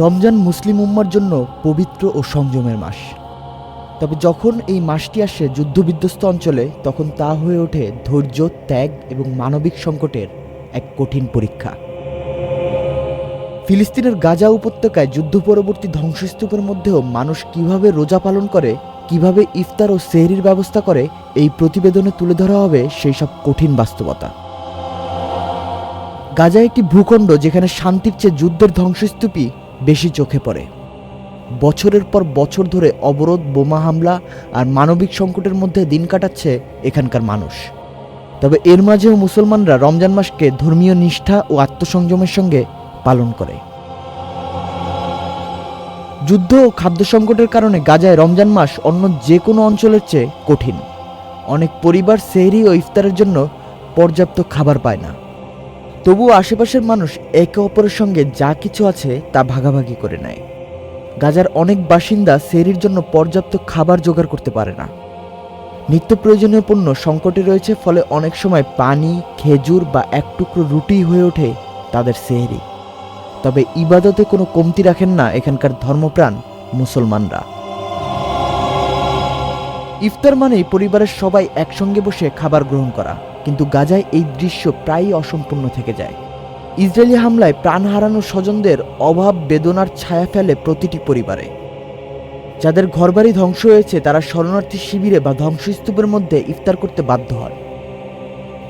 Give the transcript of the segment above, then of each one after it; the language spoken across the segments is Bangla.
রমজান মুসলিম উম্মার জন্য পবিত্র ও সংযমের মাস। তবে যখন এই মাসটি আসে যুদ্ধবিধ্বস্ত অঞ্চলে, তখন তা হয়ে ওঠে ধৈর্য, ত্যাগ এবং মানবিক সংকটের এক কঠিন পরীক্ষা। ফিলিস্তিনের গাজা উপত্যকায় যুদ্ধ পরবর্তী ধ্বংসস্তূপের মধ্যেও মানুষ কীভাবে রোজা পালন করে, কীভাবে ইফতার ও সেহরির ব্যবস্থা করে, এই প্রতিবেদনে তুলে ধরা হবে সেই সব কঠিন বাস্তবতা। গাজা একটি ভূখণ্ড যেখানে শান্তির চেয়ে যুদ্ধের ধ্বংসস্তূপই বেশি চোখে পড়ে। বছরের পর বছর ধরে অবরোধ, বোমা হামলা আর মানবিক সংকটের মধ্যে দিন কাটাচ্ছে এখানকার মানুষ। তবে এর মাঝেও মুসলমানরা রমজান মাসকে ধর্মীয় নিষ্ঠা ও আত্মসংযমের সঙ্গে পালন করে। যুদ্ধ ও খাদ্য সংকটের কারণে গাজায় রমজান মাস অন্য যে কোনো অঞ্চলের চেয়ে কঠিন। অনেক পরিবার সেহরি ও ইফতারের জন্য পর্যাপ্ত খাবার পায় না। তবুও আশেপাশের মানুষ একে অপরের সঙ্গে যা কিছু আছে তা ভাগাভাগি করে নেয়। গাজার অনেক বাসিন্দা সেরির জন্য পর্যাপ্ত খাবার জোগাড় করতে পারে না। নিত্য প্রয়োজনীয় পণ্য সংকটে রয়েছে, ফলে অনেক সময় পানি, খেজুর বা এক টুকরো রুটি হয়ে ওঠে তাদের সেহরি। তবে ইবাদতে কোনো কমতি রাখেন না এখানকার ধর্মপ্রাণ মুসলমানরা। ইফতার মানেই পরিবারের সবাই একসঙ্গে বসে খাবার গ্রহণ করা। কিন্তু গাজায় এই দৃশ্য প্রায়ই অসম্পূর্ণ থেকে যায়। ইসরায়েলি হামলায় প্রাণ হারানো স্বজনদের অভাব বেদনার ছায়া ফেলে প্রতিটি পরিবারে। যাদের ঘরবাড়ি ধ্বংস হয়েছে, তারা শরণার্থী শিবিরে বা ধ্বংসস্তূপের মধ্যে ইফতার করতে বাধ্য হয়।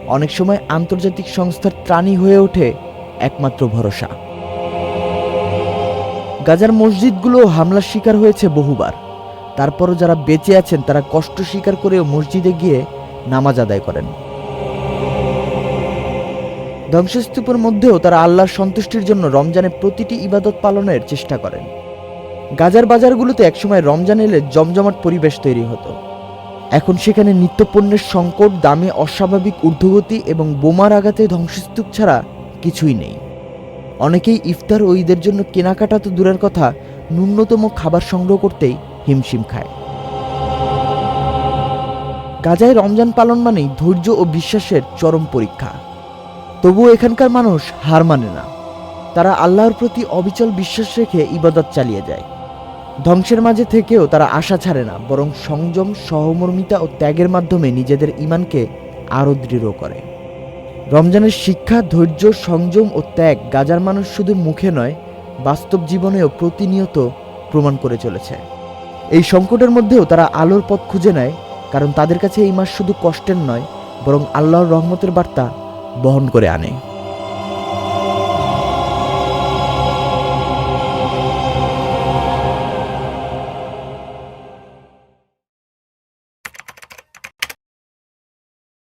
অনেক সময় আন্তর্জাতিক সংস্থার ত্রাণই হয়ে ওঠে একমাত্র ভরসা। গাজার মসজিদগুলো হামলার শিকার হয়েছে বহুবার। তারপরও যারা বেঁচে আছেন, তারা কষ্ট স্বীকার করেও মসজিদে গিয়ে নামাজ আদায় করেন। ধ্বংসস্তূপের মধ্যেও তারা আল্লাহর সন্তুষ্টির জন্য রমজানে প্রতিটি ইবাদত পালনের চেষ্টা করেন। গাজার বাজারগুলোতে একসময় রমজান এলে জমজমাট পরিবেশ তৈরি হতো। এখন সেখানে নিত্যপণ্যের সংকট, দামে অস্বাভাবিক ঊর্ধ্বগতি এবং বোমার আঘাতে ধ্বংসস্তূপ ছাড়া কিছুই নেই। অনেকেই ইফতার ও ঈদের জন্য কেনাকাটা তো দূরের কথা, ন্যূনতম খাবার সংগ্রহ করতেই হিমশিম খায়। গাজায় রমজান পালন মানেই ধৈর্য ও বিশ্বাসের চরম পরীক্ষা। তবুও এখানকার মানুষ হার মানে না। তারা আল্লাহর প্রতি অবিচল বিশ্বাস রেখে ইবাদত চালিয়ে যায়। ধ্বংসের মাঝে থেকেও তারা আশা ছাড়ে না, বরং সংযম, সহমর্মিতা ও ত্যাগের মাধ্যমে নিজেদের ইমানকে আরও দৃঢ় করে। রমজানের শিক্ষা, ধৈর্য, সংযম ও ত্যাগ গাজার মানুষ শুধু মুখে নয়, বাস্তব জীবনেও প্রতিনিয়ত প্রমাণ করে চলেছে। এই সংকটের মধ্যেও তারা আলোর পথ খুঁজে নেয়, কারণ তাদের কাছে এই মাস শুধু কষ্টের নয়, বরং আল্লাহর রহমতের বার্তা বহন করে আনে।